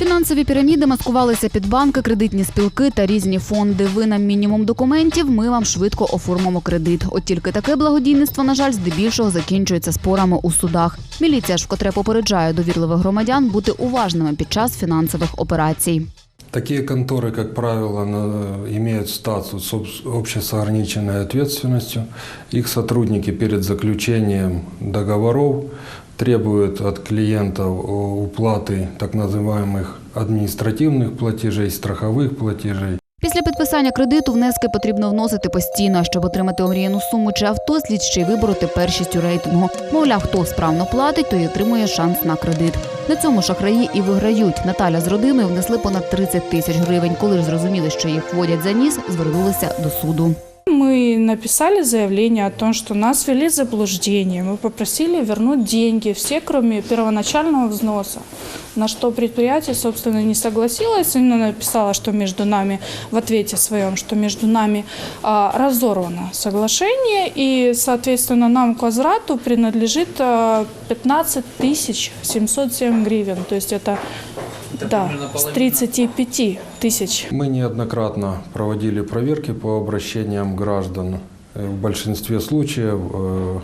Фінансові піраміди маскувалися під банки, кредитні спілки та різні фонди. Ви нам мінімум документів, ми вам швидко оформимо кредит. От тільки таке благодійництво, на жаль, здебільшого закінчується спорами у судах. Міліція ж вкотре попереджає довірливих громадян бути уважними під час фінансових операцій. Такие конторы, как правило, на- имеют статус об- общей с ограниченной ответственностью. Их сотрудники перед заключением договоров требуют от клиентов о, уплаты так называемых административных платежей, страховых платежей. Після підписання кредиту внески потрібно вносити постійно, А щоб отримати омріяну суму чи авто, слід ще й вибороти першість у рейтингу. Мовляв, хто справно платить, той отримує шанс на кредит. На цьому шахраї і виграють. Наталя з родиною внесли понад 30 тисяч гривень. Коли ж зрозуміли, що їх вводять за ніс, звернулися до суду. Мы написали заявление о том, что нас ввели в заблуждение. Мы попросили вернуть деньги, все, кроме первоначального взноса. На что предприятие, собственно, не согласилось. Она написала, что между нами, в ответе своем, что между нами а, разорвано соглашение. И, соответственно, нам к возврату принадлежит а, 15 тысяч 707 гривен. То есть это, да, с 35 тысяч Мы неоднократно проводили проверки по обращениям граждан. Э, В большинстве случаев э,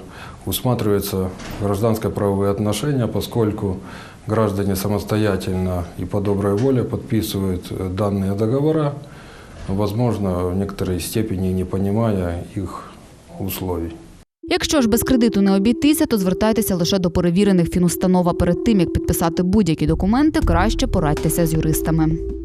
усматриваются гражданско-правовые отношения, поскольку граждане самостоятельно и по доброй воле подписывают э, данные договора, возможно, в некоторой степени не понимая их условий. Якщо ж без кредиту не обійтися, то звертайтеся лише до перевірених фінустанов. А Перед тим як підписати будь-які документи, краще порадьтеся з юристами.